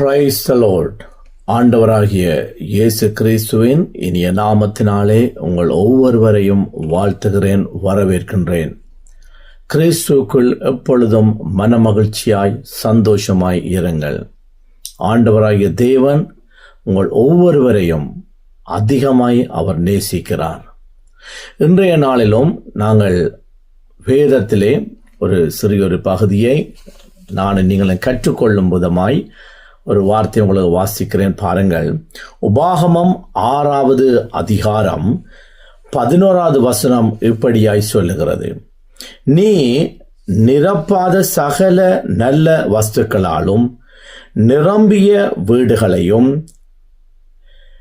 Praise the ஆண்டவராகிய இயேசு கிறிஸ்துவின் இனிய நாமத்தினாலே உங்கள் ஒவ்வொருவரையும் வாழ்த்துகிறேன் வரவேற்கின்றேன். கிறிஸ்துவுக்குள் எப்பொழுதும் மனமகிழ்ச்சியாய் சந்தோஷமாய் இருங்கள். ஆண்டவராகிய தேவன் உங்கள் ஒவ்வொருவரையும் அதிகமாய் அவர் நேசிக்கிறார். இன்றைய நாளிலும் நாங்கள் வேதத்திலே ஒரு சிறிய ஒரு பகுதியை நான் நீங்களும் கற்றுக்கொள்ளும் விதமாய் ஒரு வார்த்தை உங்களுக்கு வாசிக்கிறேன் பாருங்கள். உபாகமம் ஆறாவது அதிகாரம் பதினோராவது வசனம் இப்படியாய் சொல்லுகிறது. நீ நிரப்பாத சகல நல்ல வஸ்துக்களாலும் நிரம்பிய வீடுகளையும்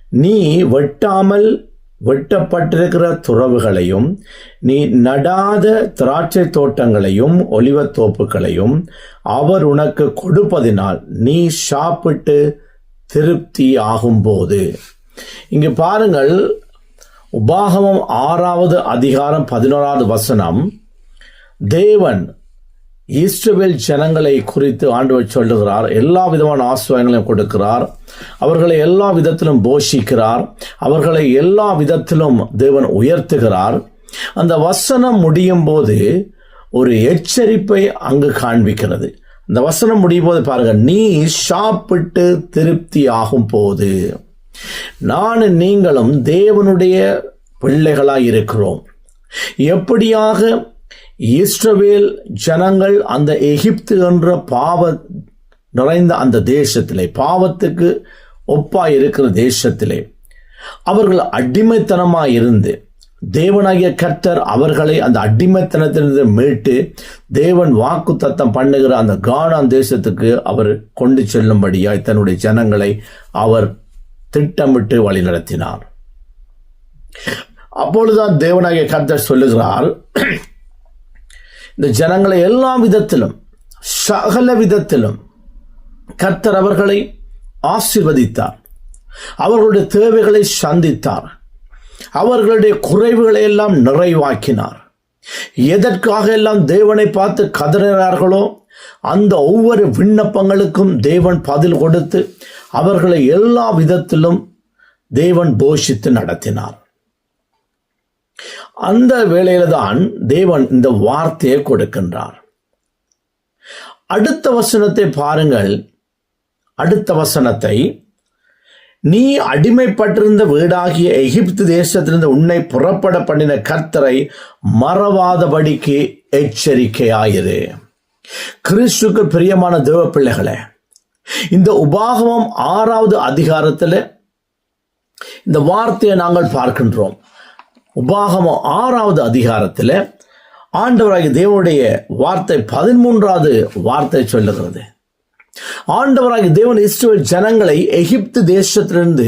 நீ வெட்டாமல் வெட்டப்பட்டிருக்கிற துறவுகளையும் நீ நடாத திராட்சை தோட்டங்களையும் ஒலிவத்தோப்புகளையும் அவர் உனக்கு கொடுப்பதினால் நீ சாப்பிட்டு திருப்தி ஆகும்போது. இங்கு பாருங்கள் உபாகமம் ஆறாவது அதிகாரம் பதினோராவது வசனம். தேவன் இஸ்ரவேல் ஜனங்களை குறித்து ஆண்டவர் சொல்லுகிறார். எல்லா விதமான ஆசிரியங்களையும் கொடுக்கிறார். அவர்களை எல்லா விதத்திலும் போஷிக்கிறார். அவர்களை எல்லா விதத்திலும் தேவன் உயர்த்துகிறார். அந்த வசனம் முடியும் போது ஒரு எச்சரிப்பை அங்கு காண்பிக்கிறது. அந்த வசனம் முடியும் போது பாருங்க நீ சாப்பிட்டு திருப்தி ஆகும் போது நான் நீங்களும் தேவனுடைய பிள்ளைகளாக இருக்கிறோம் எப்படியாக இஸ்ரவேல் ஜனங்கள் அந்த எகிப்து என்ற பாவ நிறைந்த அந்த தேசத்திலே பாவத்துக்கு ஒப்பாய் இருக்கிற தேசத்திலே அவர்கள் அடிமைத்தனமாக இருந்து தேவனாகிய கர்த்தர் அவர்களை அந்த அடிமைத்தனத்திலிருந்து மீட்டு தேவன் வாக்கு தத்தம் பண்ணுகிற அந்த கானான் தேசத்துக்கு அவர் கொண்டு செல்லும்படியாய் தன்னுடைய ஜனங்களை அவர் திட்டமிட்டு வழிநடத்தினார் அப்பொழுதுதான் தேவனாகிய கர்த்தர் சொல்லுகிறார் இந்த ஜனங்களை எல்லா விதத்திலும் சகல விதத்திலும் கர்த்தர் அவர்களை ஆசிர்வதித்தார். அவர்களுடைய தேவைகளை சந்தித்தார். அவர்களுடைய குறைவுகளை எல்லாம் நிறைவாக்கினார். எதற்காக எல்லாம் தேவனை பார்த்து கதறினார்களோ அந்த ஒவ்வொரு விண்ணப்பங்களுக்கும் தேவன் பதில் கொடுத்து அவர்களை எல்லா விதத்திலும் தேவன் போஷித்து நடத்தினார். அந்த வேளையில தான் தேவன் இந்த வார்த்தையை கொடுக்கின்றார். அடுத்த வசனத்தை பாருங்கள். அடுத்த வசனத்தை நீ அடிமைப்பட்டிருந்த வீடாகிய எகிப்து தேசத்திலிருந்து உன்னை புறப்பட பண்ணின கர்த்தரை மறவாதபடிக்கு எச்சரிக்கையாயிரு. கிறிஸ்துக்கு பிரியமான தேவ பிள்ளைகளே இந்த உபாகமம் ஆறாவது அதிகாரத்தில் இந்த வார்த்தையை நாங்கள் பார்க்கின்றோம். உபாகமம் ஆறாவது அதிகாரத்தில் ஆண்டவராகிய தேவனுடைய வார்த்தை பதிமூன்றாவது வார்த்தை சொல்லுகிறது. ஆண்டவராகிய தேவன் இஸ்ரேல் ஜனங்களை எகிப்து தேசத்திலிருந்து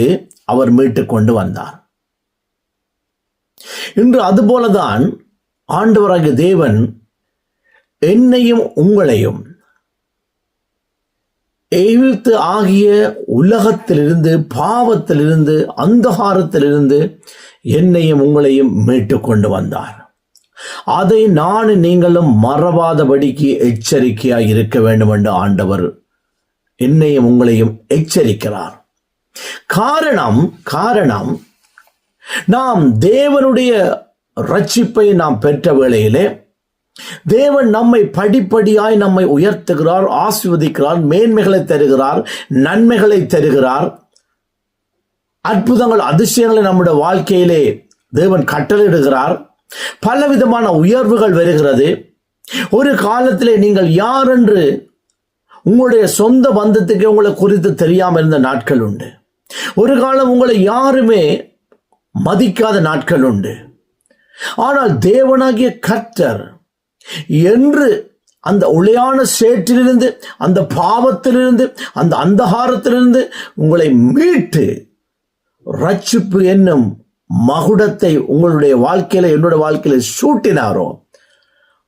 அவர் மீட்டு கொண்டு வந்தார். இன்று அதுபோலதான் ஆண்டவராகிய தேவன் என்னையும் உங்களையும் எகிப்து ஆகிய உலகத்திலிருந்து பாவத்திலிருந்து அந்தகாரத்திலிருந்து என்னையும் உங்களையும் மீட்டு கொண்டு வந்தார். அதை நான் நீங்களும் மறவாதபடிக்கு எச்சரிக்கையாக இருக்க வேண்டும் என்று ஆண்டவர் என்னையும் உங்களையும் எச்சரிக்கிறார். காரணம் காரணம் நாம் தேவனுடைய ரட்சிப்பை நாம் பெற்ற வேளையிலே தேவன் நம்மை படிப்படியாய் நம்மை உயர்த்துகிறார் ஆசிர்வதிக்கிறார் மேன்மைகளை தருகிறார் நன்மைகளை தருகிறார். அற்புதங்கள் அதிசயங்களை நம்முடைய வாழ்க்கையிலே தேவன் கட்டளையிடுகிறார். பலவிதமான உயர்வுகள் வருகிறது. ஒரு காலத்திலே நீங்கள் யார் என்று உங்களுடைய சொந்த பந்தத்துக்கு உங்களை குறித்து தெரியாமல் இருந்த நாட்கள் உண்டு. ஒரு காலம் உங்களை யாருமே மதிக்காத நாட்கள் உண்டு. ஆனால் தேவனாகிய கர்த்தர் என்று அந்த ஒளியான சேற்றிலிருந்து அந்த பாவத்திலிருந்து அந்த அந்தகாரத்திலிருந்து உங்களை மீட்டு ரட்சிப்பு என்னும் மகுடத்தை உங்களுடைய வாழ்க்கையில என்னோட வாழ்க்கையில சூட்டினாரோ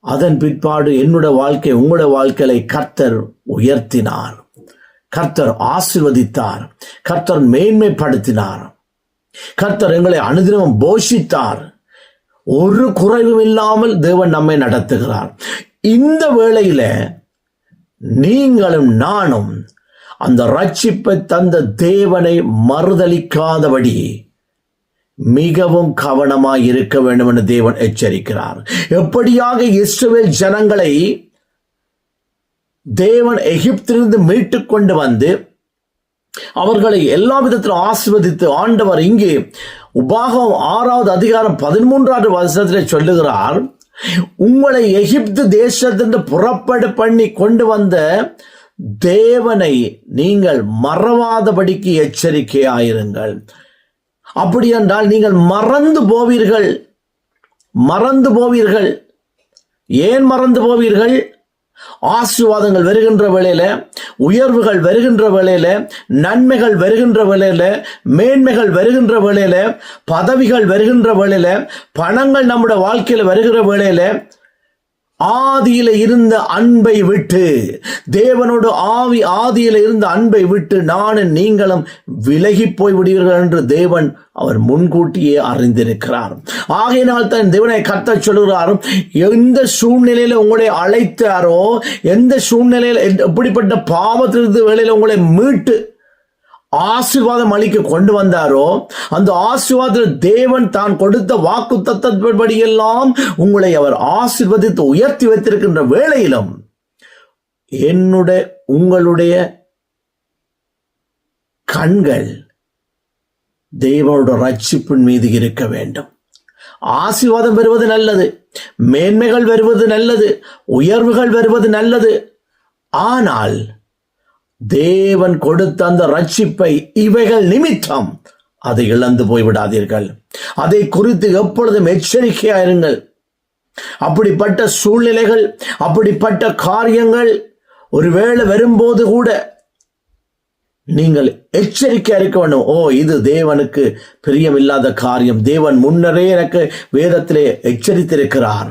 அதன் பிற்பாடு என்னோட வாழ்க்கை உங்களோட வாழ்க்கையை கர்த்தர் உயர்த்தினார். கர்த்தர் ஆசிர்வதித்தார். கர்த்தர் மேன்மைப்படுத்தினார். கர்த்தர் எங்களை அனுதினமும் போஷித்தார். ஒரு குறைவும் இல்லாமல் தேவன் நம்மை நடத்துகிறார். இந்த வேளையில நீங்களும் நானும் அந்த ரட்சிப்பை தந்த தேவனை மறுதளிக்காதபடி மிகவும் கவனமாய் இருக்க வேண்டும் என்று தேவன் எச்சரிக்கிறார். எப்படியாக இஸ்ரேல் ஜனங்களை தேவன் எகிப்திலிருந்து மீட்டு கொண்டு வந்து அவர்களை எல்லா விதத்திலும் ஆசிர்வதித்து ஆண்டவர் இங்கே உபாகம் ஆறாவது அதிகாரம் பதிமூன்றாவது வருஷத்திலே சொல்லுகிறார் உங்களை எகிப்து தேசத்திலிருந்து புறப்பட பண்ணி கொண்டு வந்த தேவனை நீங்கள் மறவாதபடிக்கு எச்சரிக்கையாயிருங்கள். அப்படி என்றால் நீங்கள் மறந்து போவீர்கள். மறந்து போவீர்கள். ஏன் மறந்து போவீர்கள்? ஆசீர்வாதங்கள் வருகின்ற வேளையில உயர்வுகள் வருகின்ற வேளையில நன்மைகள் வருகின்ற வேளையில மேன்மைகள் வருகின்ற வேளையில பதவிகள் வருகின்ற வேளையில பணங்கள் நம்முடைய வாழ்க்கையில வருகிற வேளையில ஆதியில இருந்த அன்பை விட்டு தேவனோடு ஆவி ஆதியில இருந்த அன்பை விட்டு நானும் நீங்களும் விலகி போய் விடுவீர்கள் என்று தேவன் அவர் முன்கூட்டியே அறிந்திருக்கிறார். ஆகையினால் தான் தேவனை கத்த சொல்கிறார் எந்த சூழ்நிலையில உங்களை அழைத்தாரோ எந்த சூழ்நிலையில் எப்படிப்பட்ட பாவத்திலிருந்து வேலையில் உங்களை மீட்டு ஆசீர்வாதம் அளிக்க கொண்டு வந்தாரோ அந்த ஆசீர்வாதத்தில் தேவன் தான் கொடுத்த வாக்கு தத்தப்படி எல்லாம் உங்களை அவர் ஆசீர்வதித்து உயர்த்தி வைத்திருக்கின்ற வேளையிலும் என்னுடைய உங்களுடைய கண்கள் தேவனோட ரட்சிப்பின் மீது இருக்க வேண்டும். ஆசீர்வாதம் வருவது நல்லது மேன்மைகள் வருவது நல்லது உயர்வுகள் வருவது நல்லது. ஆனால் தேவன் கொடுத்த அந்த ரட்சிப்பை இவைகள் நிமித்தம் அதை இழந்து போய்விடாதீர்கள். அதை குறித்து எப்பொழுதும் எச்சரிக்கையாயிருங்கள். அப்படிப்பட்ட சூழ்நிலைகள் அப்படிப்பட்ட காரியங்கள் ஒருவேளை வரும்போது கூட நீங்கள் எச்சரிக்கையா இருக்க வேண்டும். ஓ இது தேவனுக்கு பிரியமில்லாத காரியம். தேவன் முன்னரே எனக்கு வேதத்திலே எச்சரித்திருக்கிறார்.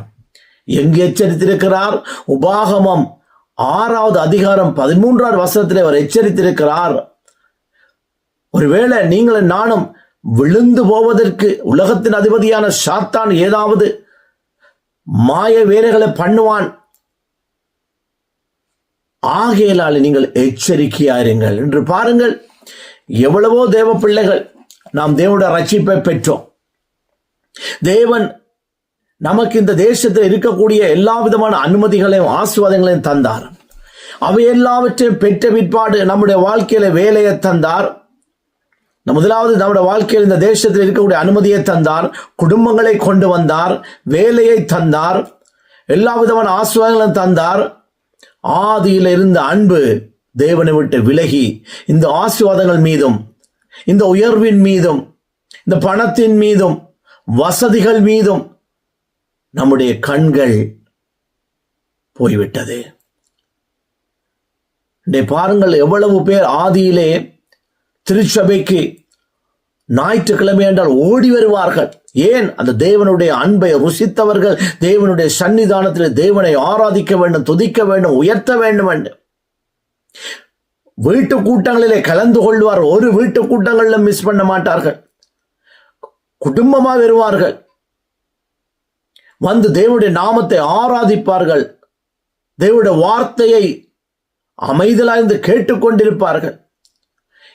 எங்கு எச்சரித்திருக்கிறார்? உபாகமம் ஆறாவது அதிகாரம் பதிமூன்றாவது வசனத்திலே அவர் எச்சரித்திருக்கிறார். ஒருவேளை நீங்கள் நானும் விழுந்து போவதற்கு உலகத்தின் அதிபதியான சாத்தான் ஏதாவது மாய வேலைகளை பண்ணுவான். ஆகையினால் நீங்கள் எச்சரிக்கையாயிருங்கள் என்று பாருங்கள். எவ்வளவோ தேவ பிள்ளைகள் நாம் தேவனுடைய ரட்சிப்பை பெற்றோம். தேவன் நமக்கு இந்த தேசத்தில் இருக்கக்கூடிய எல்லா விதமான அனுமதிகளையும் ஆசிர்வாதங்களையும் தந்தார். அவை எல்லாவற்றையும் பெற்ற பிற்பாடு நம்முடைய வாழ்க்கையில வேலையை தந்தார். முதலாவது நம்முடைய வாழ்க்கையில் இந்த தேசத்தில் இருக்கக்கூடிய அனுமதியை தந்தார். குடும்பங்களை கொண்டு வந்தார். வேலையை தந்தார். எல்லா விதமான ஆசிர்வாதங்களும் தந்தார். ஆதியில் இருந்த அன்பு தேவனை விட்டு விலகி இந்த ஆசீர்வாதங்கள் மீதும் இந்த உயர்வின் மீதும் இந்த பணத்தின் மீதும் வசதிகள் மீதும் நம்முடைய கண்கள் போய்விட்டது. இன்றைய பாருங்கள் எவ்வளவு பேர் ஆதியிலே திருச்சபைக்கு ஞாயிற்றுக்கிழமை என்றால் ஓடி வருவார்கள். ஏன்? அந்த தேவனுடைய அன்பை ருசித்தவர்கள் தேவனுடைய சன்னிதானத்தில் தேவனை ஆராதிக்க வேண்டும் துதிக்க வேண்டும் உயர்த்த வேண்டும் என்று. வீட்டு கூட்டங்களிலே கலந்து கொள்வார். ஒரு வீட்டு கூட்டங்களிலும் மிஸ் பண்ண மாட்டார்கள். குடும்பமாக வருவார்கள். வந்து தேவனுடைய நாமத்தை ஆராதிப்பார்கள். தேவனுடைய வார்த்தையை அமைதலாய்ந்து கேட்டுக்கொண்டிருப்பார்கள்.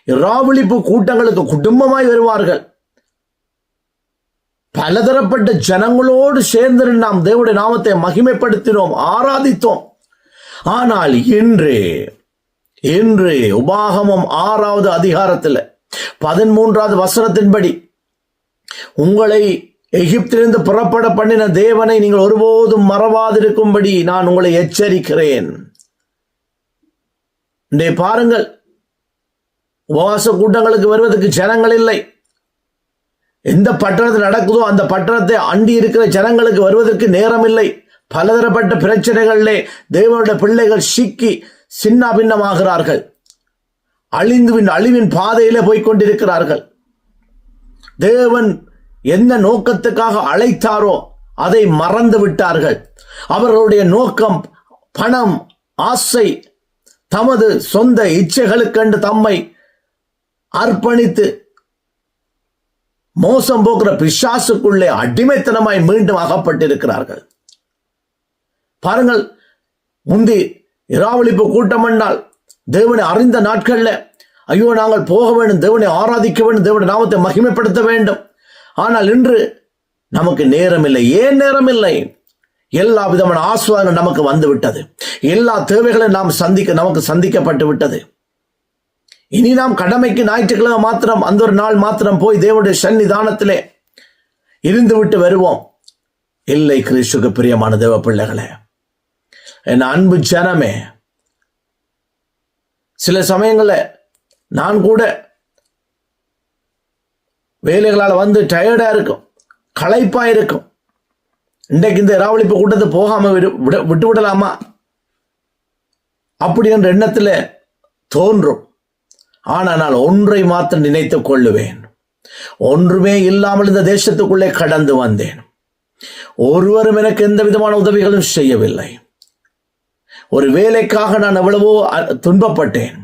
இராவளிப்பு கூட்டங்களுக்கு குடும்பமாய் வருவார்கள். பலதரப்பட்ட ஜனங்களோடு சேர்ந்து நாம் தேவனுடைய நாமத்தை மகிமைப்படுத்தினோம் ஆராதித்தோம். ஆனால் இன்று இன்று உபாகமம் ஆறாவது அதிகாரத்தில் பதிமூன்றாவது வசனத்தின்படி உங்களை எகிப்திலிருந்து புறப்பட பண்ணின தேவனை நீங்கள் ஒருபோதும் மறவாதிருக்கும்படி நான் உங்களை எச்சரிக்கிறேன். இன்றைய பாருங்கள். உபவாச கூட்டங்களுக்கு வருவதற்கு ஜனங்கள் இல்லை. எந்த பட்டணத்தில் நடக்குதோ அந்த பட்டணத்தை அண்டி இருக்கிற ஜனங்களுக்கு வருவதற்கு நேரம் இல்லை பலதரப்பட்ட பிரச்சனைகளிலே தேவனுடைய பிள்ளைகள் சிக்கி சின்ன பின்னமாகிறார்கள். அழிந்துவின் அழிவின் பாதையிலே போய்க் கொண்டிருக்கிறார்கள். தேவன் எந்த நோக்கத்துக்காக அழைத்தாரோ அதை மறந்து விட்டார்கள். அவர்களுடைய நோக்கம் பணம் ஆசை தமது சொந்த இச்சைகளுக்கென்று தம்மை அர்ப்பணித்து மோசம் போக்குற பிசாசுக்குள்ளே அடிமைத்தனமாய் மீண்டும் அகப்பட்டிருக்கிறார்கள். பாருங்கள் முந்தி இராவளிப்பு கூட்டம் என்றால் தேவனை அறிந்த நாட்களில் ஐயோ நாங்கள் போக வேண்டும் தேவனை ஆராதிக்க வேண்டும் தேவனுடைய நாமத்தை மகிமைப்படுத்த வேண்டும் ஆனால் இன்று நமக்கு நேரம் இல்லை ஏன் நேரம் இல்லை எல்லா விதமான ஆசுவாதங்கள் நமக்கு வந்து விட்டது எல்லா தேவைகளையும் நாம் சந்திக்க நமக்கு சந்திக்கப்பட்டு விட்டது. இனி நாம் கடமைக்கு ஞாயிற்றுக்கிழமை மாத்திரம் அந்த ஒரு நாள் மாத்திரம் போய் தேவனுடைய சன்னிதானத்திலே இருந்து விட்டு வருவோம். இல்லை கிறிஸ்துக்கு பிரியமான தேவ பிள்ளைகளே என் அன்பு ஜனமே சில சமயங்களில் நான் கூட வேலைகளால் வந்து டயர்டாக இருக்கும். களைப்பாக இருக்கும். இன்றைக்கு இந்த இராவளிப்பு கூட்டத்தை போகாமல் விடு- விட- விட்டு விடலாமா? அப்படி என்ற எண்ணத்தில் தோன்றும். ஆனால் நான் ஒன்றை மாத்திரம் நினைத்துக் கொள்ளுவேன். ஒன்றுமே இல்லாமல் இந்த தேசத்துக்குள்ளே கடந்து வந்தேன். ஒருவரும் எனக்கு எந்த விதமான உதவிகளும் செய்யவில்லை. ஒரு வேலைக்காக நான் எவ்வளவோ துன்பப்பட்டேன்.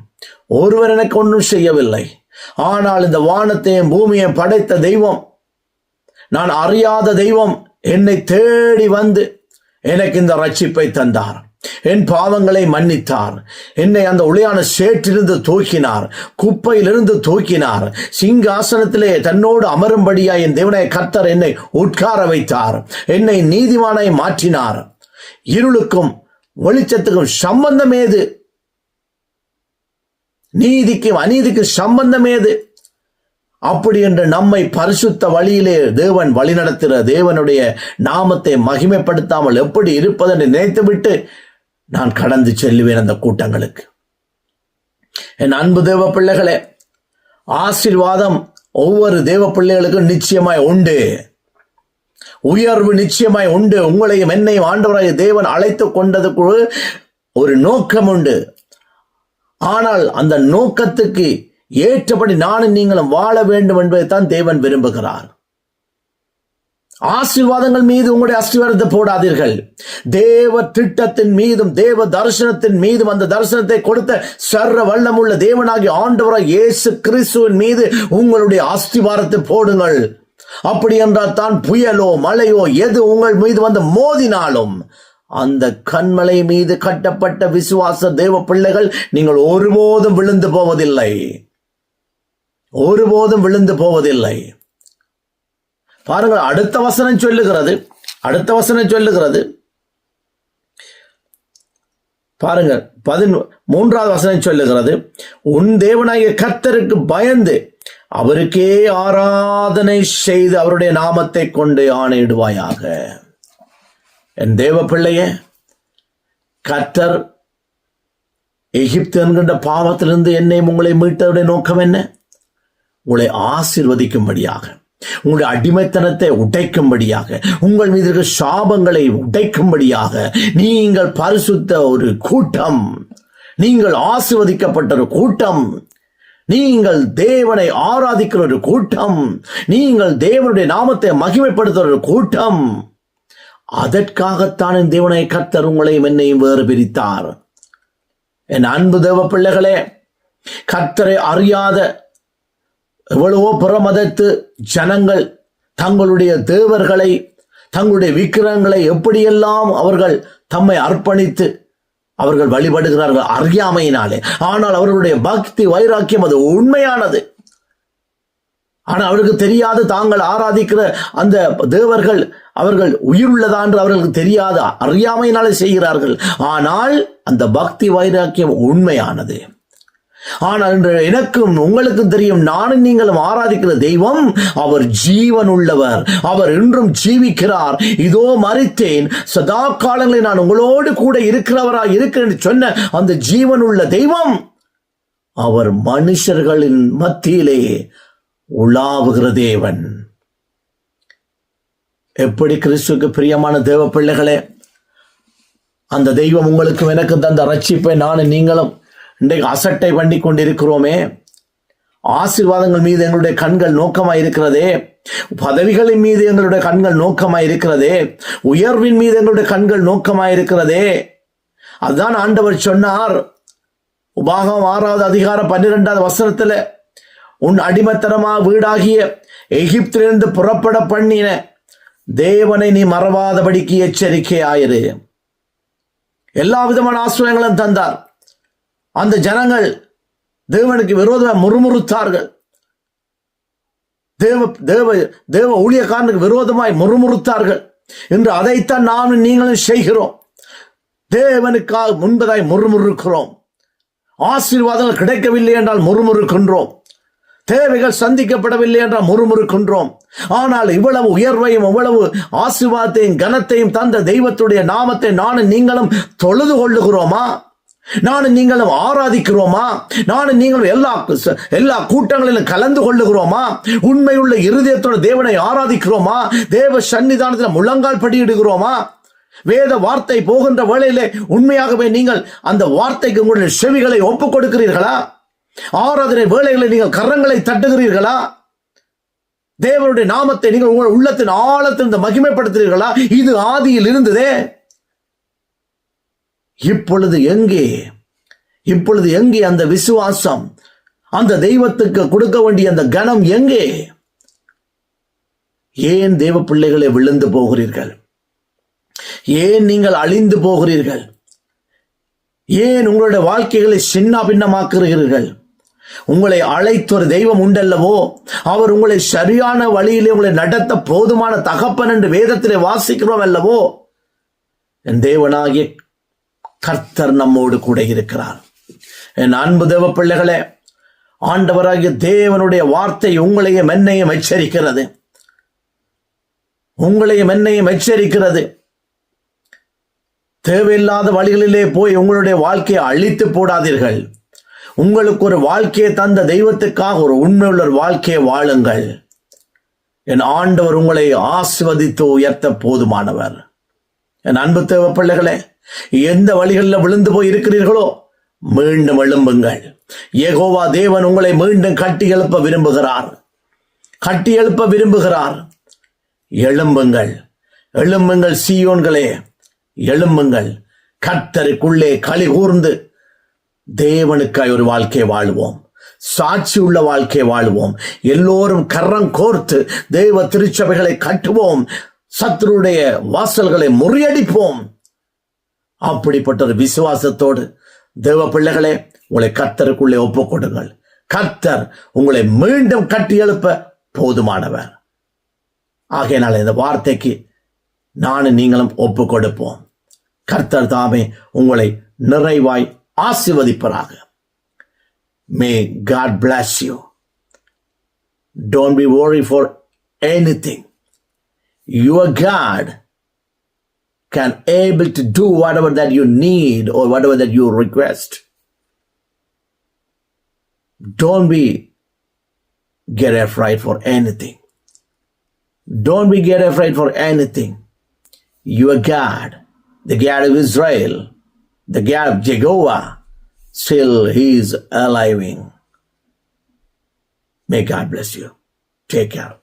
ஒருவர் எனக்கு ஒன்றும் செய்யவில்லை. ஆனால் இந்த வானத்தையும் பூமியையும் படைத்த தெய்வம் நான் அறியாத தெய்வம் என்னை தேடி வந்து எனக்கு இந்த ரட்சிப்பை தந்தார். என் பாவங்களை மன்னித்தார். என்னை அந்த ஒளியான சேற்றிலிருந்து தூக்கினார் குப்பையிலிருந்து தூக்கினார். சிங்காசனத்திலே தன்னோடு அமரும்படியா என் தேவனாய கர்த்தர் என்னை உட்கார வைத்தார். என்னை நீதிமானை மாற்றினார். இருளுக்கும் வெளிச்சத்துக்கும் சம்பந்தம் ஏது? நீதிக்கும் அநீதிக்கும் சம்பந்தம் ஏது? அப்படி என்று நம்மை பரிசுத்த வழியிலே தேவன் வழிநடத்துகிற தேவனுடைய நாமத்தை மகிமைப்படுத்தாமல் எப்படி இருப்பதென்று நினைத்துவிட்டு நான் கடந்து செல்லுவேன் அந்த கூட்டங்களுக்கு. என் அன்பு தேவ பிள்ளைகளே ஆசீர்வாதம் ஒவ்வொரு தேவ பிள்ளைகளுக்கும் நிச்சயமாய் உண்டு. உயர்வு நிச்சயமாய் உண்டு. உங்களையும் என்னையும் ஆண்டவராய தேவன் அழைத்து கொண்டதுக்கு ஒரு நோக்கம் உண்டு. ஆனால் அந்த நோக்கத்துக்கு ஏற்றபடி நானும் நீங்களும் வாழ வேண்டும் என்பதைத்தான் தேவன் விரும்புகிறார். ஆசீர்வாதங்கள் மீது உங்களுடைய அஸ்திவாரத்தை போடாதீர்கள். தேவ திட்டத்தின் மீதும் தேவ தரிசனத்தின் மீதும் அந்த தரிசனத்தை கொடுத்த சர்ற வல்லமுள்ள தேவனாகிய ஆண்டவராய் இயேசு கிறிஸ்துவின் மீது உங்களுடைய அஸ்திவாரத்தை போடுங்கள். அப்படி என்றால் தான் புயலோ மழையோ எது உங்கள் மீது வந்து மோதினாலும் அந்த கண்மலை மீது கட்டப்பட்ட விசுவாச தேவ பிள்ளைகள் நீங்கள் ஒருபோதும் விழுந்து போவதில்லை. ஒருபோதும் விழுந்து போவதில்லை. பாருங்கள் அடுத்த வசனம் சொல்லுகிறது. அடுத்த வசனம் சொல்லுகிறது. பாருங்கள் பதின் மூன்றாவது வசனம் சொல்லுகிறது. உன் தேவனாகிய கர்த்தருக்கு பயந்து அவருக்கே ஆராதனை செய்து அவருடைய நாமத்தை கொண்டு ஆணையிடுவாயாக. என் தேவ பிள்ளையே கர்த்தர் எகிப்து என்கின்ற பாவத்திலிருந்து என்னை உங்களை மீட்டவருடைய நோக்கம் என்ன? உங்களை ஆசிர்வதிக்கும்படியாக உங்களுடைய அடிமைத்தனத்தை உடைக்கும்படியாக உங்கள் மீது இருக்கிற சாபங்களை உடைக்கும்படியாக நீங்கள் பரிசுத்த ஒரு கூட்டம் நீங்கள் ஆசிர்வதிக்கப்பட்ட ஒரு கூட்டம் நீங்கள் தேவனை ஆராதிக்கிற ஒரு கூட்டம் நீங்கள் தேவனுடைய நாமத்தை மகிமைப்படுத்துகிற ஒரு கூட்டம் அதற்காகத்தான் என் தேவனை கர்த்தர் உங்களையும் என்னையும் வேறு பிரித்தார். என் அன்பு தேவ பிள்ளைகளே கர்த்தரை அறியாத எவ்வளவோ புறமதத்து ஜனங்கள் தங்களுடைய தேவர்களை தங்களுடைய விக்கிரகங்களை எப்படியெல்லாம் அவர்கள் தம்மை அர்ப்பணித்து அவர்கள் வழிபடுகிறார்கள் அறியாமையினாலே ஆனால் அவர்களுடைய பக்தி வைராக்கியம் அது உண்மையானது. ஆனால் அவருக்கு தெரியாது தாங்கள் ஆராதிக்கிற அந்த தேவர்கள் அவர்கள் உயிருள்ளதா என்று அவர்களுக்கு தெரியாது அறியாமையினாலே செய்கிறார்கள். ஆனால் அந்த பக்தி வைராக்கியம் உண்மையானது. ஆனால் இன்று எனக்கும் உங்களுக்கும் தெரியும் நானும் நீங்களும் ஆராதிக்கிற தெய்வம் அவர் ஜீவன் உள்ளவர் அவர் இன்றும் ஜீவிக்கிறார். இதோ மறித்தேன் சதா காலங்களில் நான் உங்களோடு கூட இருக்கிறவராக இருக்கிறேன் சொன்ன அந்த ஜீவன் உள்ள தெய்வம் அவர் மனுஷர்களின் மத்தியிலே உலாவுகிற தேவன். எப்படி கிறிஸ்துவுக்கு பிரியமான தேவ பிள்ளைகளே அந்த தெய்வம் உங்களுக்கும் எனக்கும் தந்த ரட்சிப்பை நானும் நீங்களும் இன்றைக்கு அசட்டை பண்ணி கொண்டிருக்கிறோமே. ஆசீர்வாதங்கள் மீது எங்களுடைய கண்கள் நோக்கமாக இருக்கிறதே பதவிகளின் மீது எங்களுடைய கண்கள் நோக்கமாக இருக்கிறதே உயர்வின் மீது எங்களுடைய கண்கள் நோக்கமாக இருக்கிறதே அதுதான் ஆண்டவர் சொன்னார். உபாகம் ஆறாவது அதிகாரம் பன்னிரெண்டாவது வசனத்தில் உன் அடிமத்தனமா வீடாகிய எகிப்திலிருந்து புறப்பட பண்ணின தேவனை நீ மறவாதபடிக்கு எச்சரிக்கை ஆயிரு எல்லா விதமான ஆசிரியங்களும் தந்தார். அந்த ஜனங்கள் தேவனுக்கு விரோதமாக முறுமுறுத்தார்கள். தேவ தேவ தேவ ஊழியக்காரனுக்கு விரோதமாய் முறுமுறுத்தார்கள். என்று அதைத்தான் நானும் நீங்களும் செய்கிறோம். தேவனுக்காக முன்பதாய் முறுமுறுக்கிறோம். ஆசீர்வாதங்கள் கிடைக்கவில்லை என்றால் முறுமுறுக்கின்றோம். தேவைகள் சந்திக்கப்படவில்லை என்றால் முறுமுறுக்கின்றோம். ஆனால் இவ்வளவு உயர்வையும் இவ்வளவு ஆசிர்வாதத்தையும் கனத்தையும் தந்த தெய்வத்துடைய நாமத்தை நானும் நீங்களும் தொழுது கொள்ளுகிறோமா? நானும் நீங்களும் ஆராதிக்கிறோமா? நானும் நீங்களும் எல்லா எல்லா கூட்டங்களிலும் கலந்து கொள்ளுகிறோமா? உண்மையுள்ள இருதயத்தோட தேவனை ஆராதிக்கிறோமா? தேவ சன்னிதானத்தில் முழங்கால் படியிடுகிறோமா? வேத வார்த்தை போகின்ற வேளையிலே உண்மையாகவே நீங்கள் அந்த வார்த்தைக்கு உங்களுடைய செவிகளை ஒப்புக் கொடுக்கிறீர்களா? ஆராதனை வேலைகளை நீங்கள் கரங்களை தட்டுகிறீர்களா? தேவனுடைய நாமத்தை நீங்கள் உங்கள் உள்ளத்தின் ஆழத்திலிருந்து மகிமைப்படுத்துகிறீர்களா? இது ஆதியில் இருந்ததே. இப்பொழுது எங்கே? இப்பொழுது எங்கே அந்த விசுவாசம்? அந்த தெய்வத்துக்கு கொடுக்க வேண்டிய அந்த கணம் எங்கே? ஏன் தேவ பிள்ளைகளை விழுந்து போகிறீர்கள்? ஏன் நீங்கள் அழிந்து போகிறீர்கள்? ஏன் உங்களுடைய வாழ்க்கைகளை சின்ன பின்னமாக்குகிறீர்கள் உங்களை அழைத்து ஒரு தெய்வம் உண்டல்லவோ? அவர் உங்களை சரியான வழியிலே உங்களை நடத்த போதுமான தகப்பன் என்று வேதத்திலே வாசிக்கிறோம் அல்லவோ? என் தேவனாகிய கர்த்தர் நம்மோடு கூட இருக்கிறார். என் அன்பு தேவ பிள்ளைகளே ஆண்டவராகிய தேவனுடைய வார்த்தை உங்களையும் என்னையும் எச்சரிக்கிறது. உங்களையும் என்னையும் எச்சரிக்கிறது. தேவையில்லாத வழிகளிலே போய் உங்களுடைய வாழ்க்கையை அழித்து போடாதீர்கள். உங்களுக்கு ஒரு வாழ்க்கையை தந்த தெய்வத்துக்காக ஒரு உண்மையுள்ள ஒரு வாழ்க்கையை வாழுங்கள். என் ஆண்டவர் உங்களை ஆசிர்வதித்து உயர்த்த போதுமானவர். என் அன்பு தேவ பிள்ளைகளே எந்த வழிகளில் விழுந்து போய் இருக்கிறீர்களோ மீண்டும் எழும்புங்கள். ஏகோவா தேவன் உங்களை மீண்டும் கட்டி எழுப்ப விரும்புகிறார். கட்டி எழுப்ப விரும்புகிறார். எழும்புங்கள். எழும்புங்கள் சீயோன்களே எழும்புங்கள். கர்த்தருக்குள்ளே களி கூர்ந்து தேவனுக்காய் ஒரு வாழ்க்கை வாழ்வோம். சாட்சி உள்ள வாழ்க்கை வாழ்வோம். எல்லோரும் கரம் கோர்த்து தெய்வ திருச்சபைகளை கட்டுவோம். சத்துருடைய வாசல்களை முறியடிப்போம். அப்படிப்பட்ட ஒரு விசுவாசத்தோடு தேவ பிள்ளைகளே உங்களை கத்தருக்குள்ளே ஒப்புக்கொடுங்கள் கர்த்தர் உங்களை மீண்டும் கட்டி எழுப்ப போதுமானவர். ஆகையினால் இந்த வார்த்தைக்கு நானும் நீங்களும் ஒப்பு கொடுப்போம். கர்த்தர் தாமே உங்களை நிறைவாய் ஆசிர்வதிப்பராக may God bless you don't be worry for anything your God can able to do whatever that you need or whatever that you request don't be get afraid for anything don't be get afraid for anything your god the god of israel the of jehovah still he is alive may god bless you. Take care